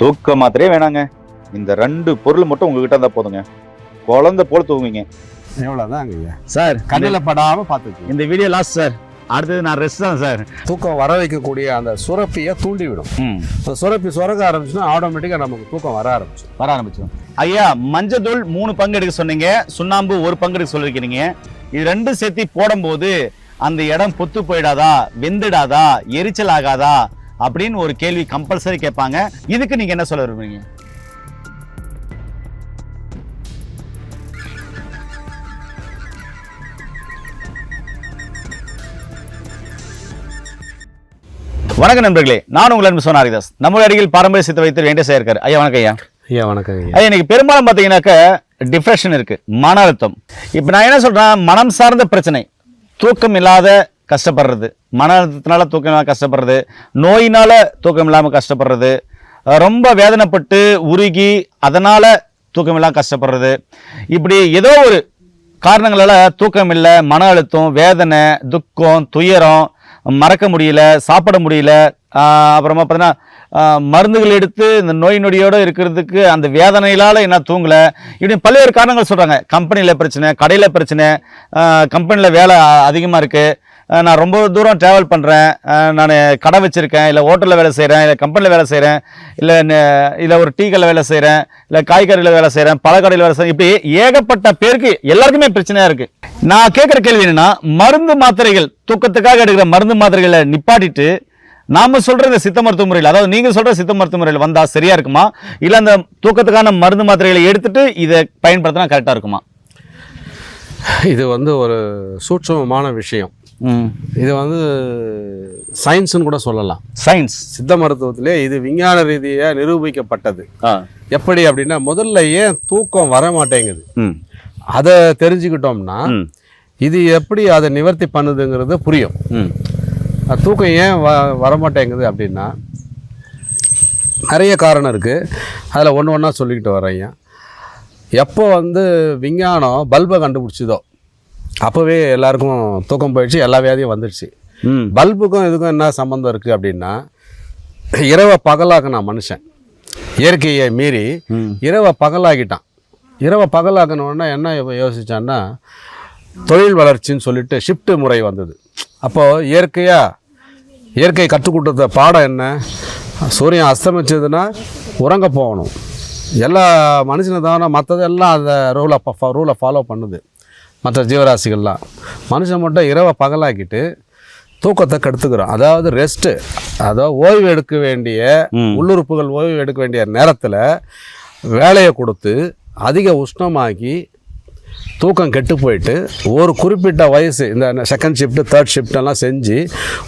தூக்க மாத்திரையே வேணாங்க. இந்த ரெண்டு பொருள் மட்டும் உங்ககிட்ட இருந்தா போதுங்க. குழந்தை போல தூங்குவீங்க. எவ்வளோதாங்க ஐயா சார் கண்ணில் படாமல் பார்த்துக்கு இந்த வீடியோ லாஸ்ட் சார். அடுத்தது நான் ரெஸ்ட் தான் சார். தூக்கம் வர வைக்கக்கூடிய அந்த சுரப்பியை தூண்டிவிடும். அந்த சுரப்பி சுரக்க ஆரம்பிச்சுன்னா ஆட்டோமேட்டிக்காக நமக்கு தூக்கம் வர ஆரம்பிச்சு வர ஆரம்பிச்சிடும். ஐயா மஞ்சத்தூள் மூணு பங்கு எடுக்க சொன்னீங்க. சுண்ணாம்பு ஒரு பங்கு எடுக்க சொல்லியிருக்கிறீங்க இது ரெண்டும் சேர்த்து போடும்போது அந்த இடம் பொத்து போயிடாதா? வெந்துடாதா? எரிச்சல் ஆகாதா? அப்படின்னு ஒரு கேள்வி கம்பல்சரி கேட்பாங்க. இதுக்கு நீங்க என்ன சொல்ல விரும்புறீங்க? வணக்கம் நண்பர்களே நான் உங்கள் அன்பு சொன்ன ஹரிதாஸ். நம்முடைய அருகில் பாரம்பரிய சித்த வைத்தியர் வெங்கடேசா இருக்காரு ஐயா வணக்கம் ஐயா. ஐயா வணக்கம் ஐயா. இன்னைக்கு பெரும்பாலும் பார்த்தீங்கன்னாக்க டிப்ரெஷன் இருக்கு மன அழுத்தம். இப்போ நான் என்ன சொல்றேன் மனம் சார்ந்த பிரச்சனை தூக்கம் இல்லாத கஷ்டப்படுறது. மன அழுத்தத்தினால தூக்கம் இல்லாமல் கஷ்டப்படுறது. நோயினால் தூக்கம் இல்லாமல் கஷ்டப்படுறது ரொம்ப வேதனைப்பட்டு உருகி அதனால் தூக்கம் இல்லாமல் கஷ்டப்படுறது. இப்படி ஏதோ ஒரு காரணங்களால் தூக்கம் இல்லை மன அழுத்தம் வேதனை துக்கம் துயரம் மறக்க முடியல சாப்பிட முடியல அப்புறமா பார்த்தீங்கன்னா மருந்துகள் எடுத்து இந்த நோய் நொடியோடு இருக்கிறதுக்கு அந்த வேதனையிலால என்ன தூங்கலை. இப்படி பல்வேறு காரணங்கள் சொல்கிறாங்க கம்பெனியில் பிரச்சனை கடையில் பிரச்சனை கம்பெனியில் வேலை அதிகமாக இருக்குது நான் ரொம்ப தூரம் ட்ராவல் பண்ணுறேன் நான் கடை வச்சுருக்கேன். இல்லை ஹோட்டலில் வேலை செய்கிறேன் இல்லை கம்பெனியில் வேலை செய்கிறேன் இல்லை இல்லை ஒரு டீ கடையில் வேலை செய்கிறேன் இல்லை காய்கறியில் வேலை செய்கிறேன் பழக்கடையில் வேலை செய்கிறேன் இப்படி ஏகப்பட்ட பேருக்கு எல்லாருக்குமே பிரச்சனையாக இருக்குது நான் கேட்குற கேள்வி என்னென்னா மருந்து மாத்திரைகள் தூக்கத்துக்காக எடுக்கிற மருந்து மாத்திரைகளை நிப்பாட்டிட்டு நாம சொல்ற இந்த சித்த மருத்துவ முறையில் அதாவது நீங்க சொல்ற சித்த மருத்துவ முறையில் வந்தா சரியா இருக்குமா? இல்ல அந்த தூக்கத்துக்கான மருந்து மாத்திரைகளை எடுத்துட்டு இதை பயன்படுத்தினா கரெக்டா இருக்குமா? இது வந்து ஒரு சூட்சமமான விஷயம். இது வந்து சயின்ஸ்னு கூட சொல்லலாம். சயின்ஸ் சித்த மருத்துவத்திலே இது விஞ்ஞான ரீதியாக நிரூபிக்கப்பட்டது. எப்படி அப்படின்னா முதல்ல ஏன் தூக்கம் வர மாட்டேங்குது? அதை தெரிஞ்சுக்கிட்டோம்னா இது எப்படி அதை நிவர்த்தி பண்ணுதுங்கிறது புரியும். தூக்கம் ஏன் வ வரமாட்டேங்குது அப்படின்னா நிறைய காரணம் இருக்குது அதில் ஒன்று ஒன்றா சொல்லிக்கிட்டு வரேன் எப்போ வந்து விஞ்ஞானம் பல்பை கண்டுபிடிச்சதோ அப்போவே எல்லாருக்கும் தூக்கம் போயிடுச்சு எல்லா வியாதியும் வந்துடுச்சு. பல்புக்கும் இதுக்கும் என்ன சம்மந்தம் இருக்குது அப்படின்னா இரவை பகலாக்குனான் மனுஷன். இயற்கையை மீறி. இரவை பகலாக்கிட்டான். இரவை பகலாக்கினோடனே என்ன யோ- யோசிச்சான்னா தொழில் வளர்ச்சின்னு சொல்லிட்டு ஷிஃப்ட் முறை வந்தது. அப்போது இயற்கையாக இயற்கை கற்றுக் கொடுத்த பாடம் என்ன? சூரியன் அஸ்தமிச்சதுன்னா உறங்க போகணும். எல்லா மனுஷனை தவிர மற்றதெல்லாம் அந்த ரூலை ரூலை ஃபாலோ பண்ணுது. மற்ற ஜீவராசிகள்லாம். மனுஷன் மட்டும் இரவை பகலாக்கிட்டு தூக்கத்தை கெடுத்துக்கிறோம் அதாவது ரெஸ்ட்டு அதாவது ஓய்வு எடுக்க வேண்டிய. உள்ளுறுப்புகள் ஓய்வு எடுக்க வேண்டிய நேரத்தில் வேலையை கொடுத்து அதிக உஷ்ணமாக்கி தூக்கம் கெட்டு போயிட்டு ஒரு குறிப்பிட்ட வயசு இந்த செகண்ட் ஷிஃப்ட்டு தேர்ட் ஷிஃப்டெல்லாம் செஞ்சு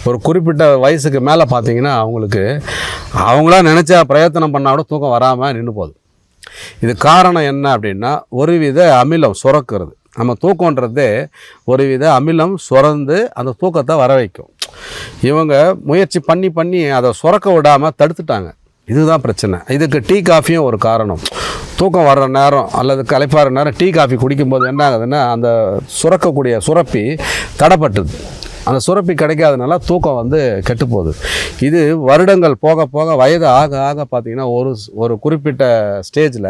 ஒரு குறிப்பிட்ட வயசுக்கு மேலே பார்த்தீங்கன்னா அவங்களுக்கு அவங்களா நினச்சா பிரயத்தனம் பண்ணால் கூட தூக்கம் வராமல் நின்று போகுது. இது காரணம் என்ன அப்படின்னா ஒருவித அமிலம் சுரக்கிறது. நம்ம தூக்கம்ன்றதே ஒரு வித அமிலம் சுரந்து அந்த தூக்கத்தை வர வைக்கும். இவங்க முயற்சி பண்ணி பண்ணி அதை சுரக்க விடாமல் தடுத்துட்டாங்க. இதுதான் பிரச்சனை. இதுக்கு டீ காஃபியும் ஒரு காரணம். தூக்கம் வர்ற நேரம் அல்லது களைப்பாற நேரம் டீ காஃபி குடிக்கும்போது என்ன ஆகுதுன்னா அந்த சுரக்கக்கூடிய சுரப்பி தடைப்பட்டுது. அந்த சுரப்பி கிடைக்காதனால தூக்கம் வந்து கெட்டு போகுது இது வருடங்கள் போக போக வயது ஆக ஆக பார்த்திங்கன்னா ஒரு ஒரு குறிப்பிட்ட ஸ்டேஜில்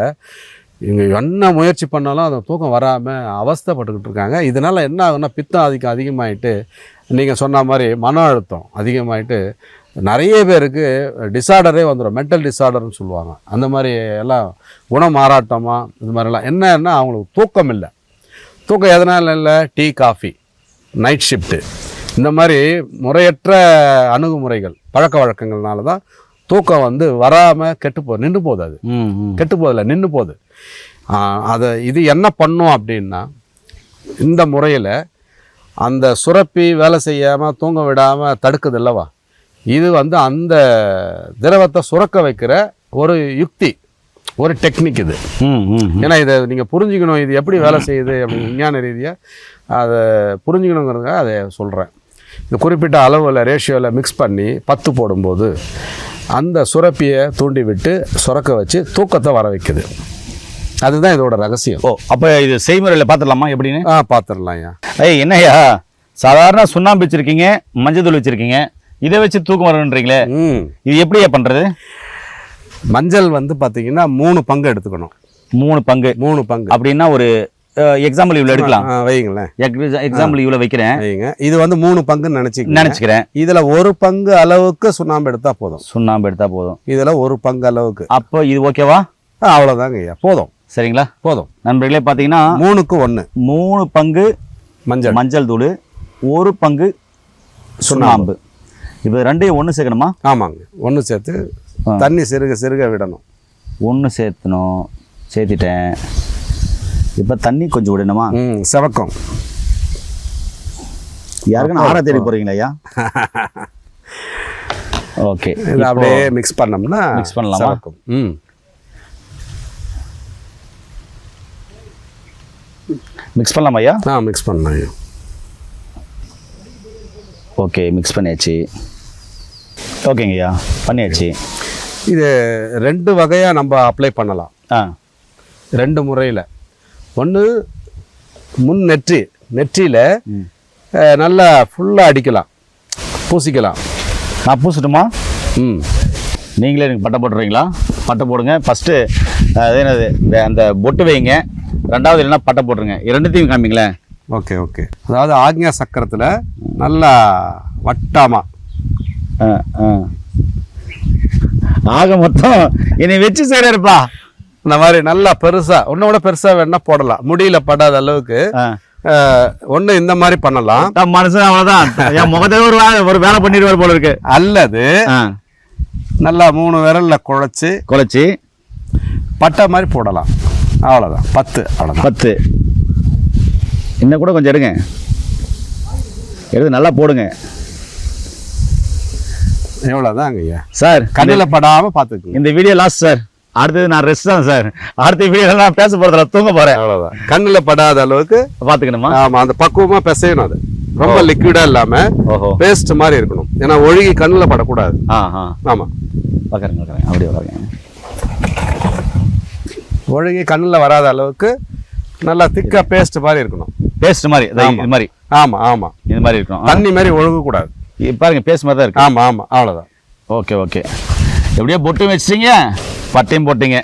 இவங்க என்ன முயற்சி பண்ணாலும் அந்த தூக்கம் வராமல் அவஸ்தைப்பட்டுக்கிட்டு இருக்காங்க. இதனால் என்ன ஆகுன்னா பித்தம் அதிகம் அதிகமாகிட்டு நீங்கள் சொன்ன மாதிரி மன அழுத்தம் அதிகமாகிட்டு நிறைய பேருக்கு டிசார்டரே வந்துடும் மென்டல் டிசார்டர்னு சொல்லுவாங்க. அந்த மாதிரி எல்லாம் குணமாறாட்டமாக இது மாதிரிலாம். என்னன்னா அவங்களுக்கு தூக்கம் இல்லை. தூக்கம் எதனால் இல்லை? டீ காஃபி நைட் ஷிஃப்ட்டு இந்த மாதிரி முறையற்ற அணுகுமுறைகள் பழக்க வழக்கங்கள்னால தான் தூக்கம் வந்து வராமல் கெட்டு போ நின்று போகுது அது. கெட்டு போதில்ல நின்று போகுது. அதை இது என்ன பண்ணும் அப்படின்னா இந்த முறையில் அந்த சுரப்பி வேலை செய்யாமல் தூங்க விடாமல் தடுக்குது அல்லவா? இது வந்து அந்த திரவத்தை சுரக்க வைக்கிற ஒரு யுக்தி ஒரு டெக்னிக் இது. ஏன்னா இதை நீங்கள் புரிஞ்சுக்கணும் இது எப்படி வேலை செய்யுது அப்படின்னு விஞ்ஞான ரீதியாக அதை புரிஞ்சுக்கணுங்கிறதுக்காக அதை சொல்கிறேன் இந்த குறிப்பிட்ட அளவில் ரேஷியோவில் மிக்ஸ் பண்ணி பத்து போடும்போது அந்த சுரப்பியை தூண்டி விட்டு சுரக்க வச்சு தூக்கத்தை வர வைக்குது. அதுதான் இதோட ரகசியம். ஓ அப்போ இது செய்முறையில் பார்த்துடலாமா எப்படின்னு? ஆ பார்த்துடலாம் ஐயா. ஏய் என்னய்யா? சாதாரண சுண்ணாம்பு வச்சிருக்கீங்க மஞ்சள் தூள் வச்சிருக்கீங்க இதை வச்சு தூக்கம் வரணுன்றீங்களே ம். இது எப்படியா பண்றது? மஞ்சள் வந்து பார்த்தீங்கன்னா மூணு பங்கு எடுத்துக்கணும். மூணு பங்கு. மூணு பங்கு. அப்படின்னா ஒரு எக்ஸாம்பிள் இவ்வளோ எடுக்கலாம். வைங்களேன் எக்ஸாம்பிள் இவ்வளோ வைக்கிறேன். வைங்க இது வந்து மூணு பங்கு நினச்சிக்க நினச்சிக்கிறேன். இதில் ஒரு பங்கு அளவுக்கு சுண்ணாம்பு எடுத்தால் போதும். சுண்ணாம்பு எடுத்தா போதும். இதில் ஒரு பங்கு அளவுக்கு. அப்போ இது ஓகேவா? ஆ, அவ்வளவுதாங்க ஐயா. போதும். சரிங்களா? போதும். நண்பர்களே பார்த்தீங்கன்னா மூணுக்கு ஒன்று மூணு பங்கு மஞ்சள். மஞ்சள் தூள் ஒரு பங்கு சுண்ணாம்பு. இப்போ ரெண்டையும் ஒன்று சேர்க்கணுமா? ஆமாங்க. ஒன்று சேர்த்து. தண்ணி சிறுக சிறுக விடணும். ஒன்று சேர்த்தணும். சேர்த்திட்டேன். இப்போ தண்ணி கொஞ்சம் விடணுமா? செவக்கம். யாருக்குன்னு ஆற தேடி போகிறீங்களா ஐயா? ஓகே. இதை அப்படியே மிக்ஸ் பண்ணோம்னா Mix பண்ணலாமா? ம். மிக்ஸ் பண்ணலாமா ஐயா? ஆ மிக்ஸ் பண்ணலாம் ஐயா. ஓகே மிக்ஸ் பண்ணியாச்சு. ஓகேங்க ஐயா பண்ணியாச்சு. இது ரெண்டு வகையாக நம்ம அப்ளை பண்ணலாம். ஆ. ரெண்டு முறையில். ஒன்று முன் நெற்றி நெற்றியில். நல்லா ஃபுல்லாக அடிக்கலாம். பூசிக்கலாம். நான் பூசட்டுமா? ம். நீங்களே எனக்கு பட்டை போட்டுறீங்களா? பட்டை போடுங்க. ஃபஸ்ட்டு அது என்னது? அந்த பொட்டு வைங்க. ரெண்டாவது இல்லைன்னா பட்டை போட்டுருங்க. இரண்டுத்தையும் காமிங்களேன். Okay okay. அதாவது ஆக்ஞா சக்கரத்தில் நல்லா வட்டாமா. ஆ ஆ ஆக மொத்தம் என்னை வச்சு செய்கிறாருப்பா இந்த மாதிரி நல்லா பெருசாக ஒன்றோட பெருசாக வேணால் போடலாம். முடியல படாத அளவுக்கு. ஒன்று இந்த மாதிரி பண்ணலாம். நான் மனுஷன் அவ்வளோதான் என் முகத்தை ஒரு வேலை ஒரு வேலை பண்ணிடுவார் போல இருக்கு. அல்லது நல்லா மூணு விரல்ல குழைச்சி குழச்சி. பட்டை மாதிரி போடலாம். அவ்வளோதான் பத்து அவ்வளோதான் பத்து. இன்னும் கூட கொஞ்சம் எடுங்க. எடுத்து நல்லா போடுங்க. எவ்வளோதாங்க ஐயா சார் கண்ணில் படாமல் பார்த்துக்குங்க. இந்த வீடியோ லாஸ்ட் சார். அடுத்தது நான் ரெஸ்ட் தான் சார் அடுத்த வீடியோ நான் பேச போறதுல தூங்க போறேன். அவ்வளோதான் கண்ணில் படாத அளவுக்கு பாத்துக்கணுமா ஆமாம் அந்த பக்குவமாக பிசையணும் அது. ரொம்ப லிக்விடாக இல்லாமல் ஓஹோ. பேஸ்ட் மாதிரி இருக்கணும். ஏன்னா ஒழுகி கண்ணில் படக்கூடாது. ஆ ஆ. ஆமாம் பார்க்குறேங்க பார்க்குறேன். அப்படியே பார்க்குறேன். ஒழுகி கண்ணில் வராத அளவுக்கு நல்லா திக்காக பேஸ்ட் மாதிரி இருக்கணும். பேஸ்ட் மாதிரி இதோ ஆமா. மாதிரி. ஆமாம் ஆமாம் இது மாதிரி இருக்கும் தண்ணி மாதிரி ஒழுகக்கூடாது. பாருங்க பேஸ்ட் மாதிரி தான் இருக்கு. ஆமாம் ஆமாம் அவ்வளோதான் ஓகே ஓகே எப்படியோ பொட்டும் வச்சிட்டீங்க. பட்டையும் போட்டீங்க.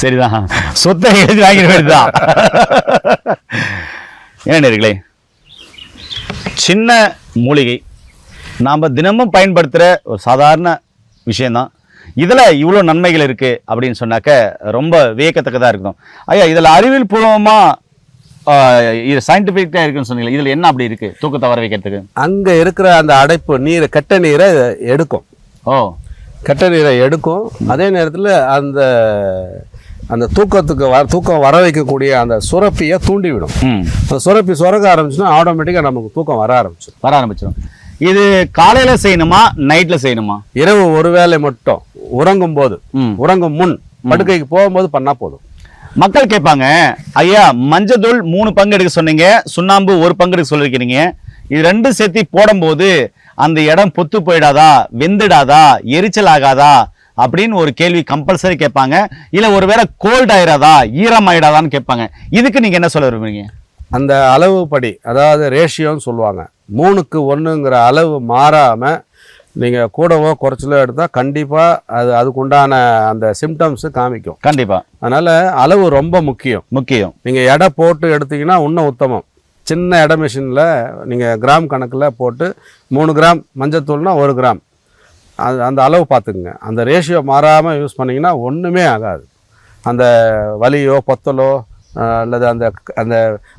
சரிதான். சொத்தை எழுதி வாங்கிட வேண்டியதுதான் ஏன் நேர்களே சின்ன மூலிகை நாம் தினமும் பயன்படுத்துகிற ஒரு சாதாரண விஷயந்தான் இதில் இவ்வளோ நன்மைகள் இருக்குது அப்படின்னு சொன்னாக்க ரொம்ப வியக்கத்தக்கதாக இருக்கும். ஐயா இதில் அறிவியல் பூர்வமாக இது சயின்டிஃபிக்காக இருக்குன்னு சொன்னீங்களே இதில் என்ன அப்படி இருக்குது தூக்கத்தை வர வைக்கிறதுக்கு. அங்கே இருக்கிற அந்த அடைப்பு நீர் கெட்ட நீரை எடுக்கும். ஓ. கெட்ட நீரை எடுக்கும். அதே நேரத்தில் அந்த அந்த தூக்கத்துக்கு வர தூக்கம் வர வைக்கக்கூடிய அந்த சுரப்பியை தூண்டிவிடும். அந்த சுரப்பி சுரக்க ஆரம்பிச்சுன்னா ஆட்டோமேட்டிக்காக நமக்கு தூக்கம் வர ஆரம்பிச்சிடும் வர ஆரம்பிச்சிடும் இது காலையில செய்யணுமா நைட்ல செய்யணுமா? இரவு ஒரு வேளை மட்டும் உறங்கும் போது ம். உறங்கும் முன் படுக்கைக்கு போகும்போது பண்ணால் போதும். மக்கள் கேட்பாங்க ஐயா மஞ்சத்தூள் மூணு பங்கு எடுக்க சொன்னீங்க சுண்ணாம்பு ஒரு பங்கு எடுக்க சொல்லியிருக்கிறீங்க இது ரெண்டும் சேர்த்து போடும்போது அந்த இடம் பொத்து போயிடாதா? வெந்துடாதா? எரிச்சல் ஆகாதா அப்படின்னு ஒரு கேள்வி கம்பல்சரி கேட்பாங்க. இல்ல ஒருவேளை கோல்ட் ஆயிடாதா ஈரம் ஆயிடாதான்னு கேட்பாங்க. இதுக்கு நீங்க என்ன சொல்ல விரும்புறீங்க? அந்த அளவு படி அதாவது ரேஷியோன்னு சொல்லுவாங்க. மூணுக்கு ஒன்றுங்கிற அளவு மாறாமல் நீங்கள் கூடவோ குறைச்சலோ எடுத்தால் கண்டிப்பாக அது அதுக்குண்டான அந்த சிம்டம்ஸு காமிக்கும். கண்டிப்பா. அதனால் அளவு ரொம்ப முக்கியம். முக்கியம். நீங்கள் எடை போட்டு எடுத்தீங்கன்னா இன்னும் உத்தமம். சின்ன இட மிஷினில் நீங்கள் கிராம் கணக்கில் போட்டு மூணு கிராம் மஞ்சத்தூள்னா ஒரு கிராம். அது அந்த அளவு பார்த்துக்குங்க. அந்த ரேஷியோ மாறாமல் யூஸ் பண்ணிங்கன்னா ஒன்றுமே ஆகாது. அந்த வலியோ பொத்தலோ அல்லது அந்த அந்த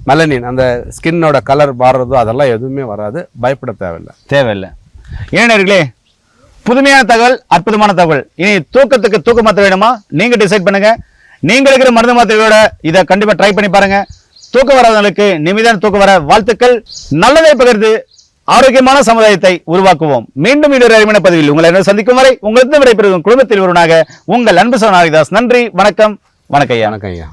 மெலனின் அந்த ஸ்கின்னோட கலர் மாறுறதோ அதெல்லாம் எதுவுமே வராது. பயப்பட தேவையில்லை. தேவையில்லை. ஏனர்களே புதுமையான தகவல் அற்புதமான தகவல். இனி தூக்கத்துக்கு தூக்க மாத்திரை வேணுமா? நீங்கள் டிசைட் பண்ணுங்கள் நீங்கள் இருக்கிற மருந்து மாத்திரையோட இதை கண்டிப்பாக ட்ரை பண்ணி பாருங்கள் தூக்கம் வராதவர்களுக்கு நிமிதான தூக்கம் வர வாழ்த்துக்கள். நல்லதை பகிர்ந்து ஆரோக்கியமான சமுதாயத்தை உருவாக்குவோம். மீண்டும் இன்னொரு அறிவின பதிவில் உங்களை என்ன சந்திக்கும் வரை உங்களுக்கு விடைபெறும் குடும்பத்தில் ஒருவனாக உங்கள் அன்பு சோனாரிதாஸ் நன்றி வணக்கம் வணக்கம் ஐயா. வணக்கம் ஐயா.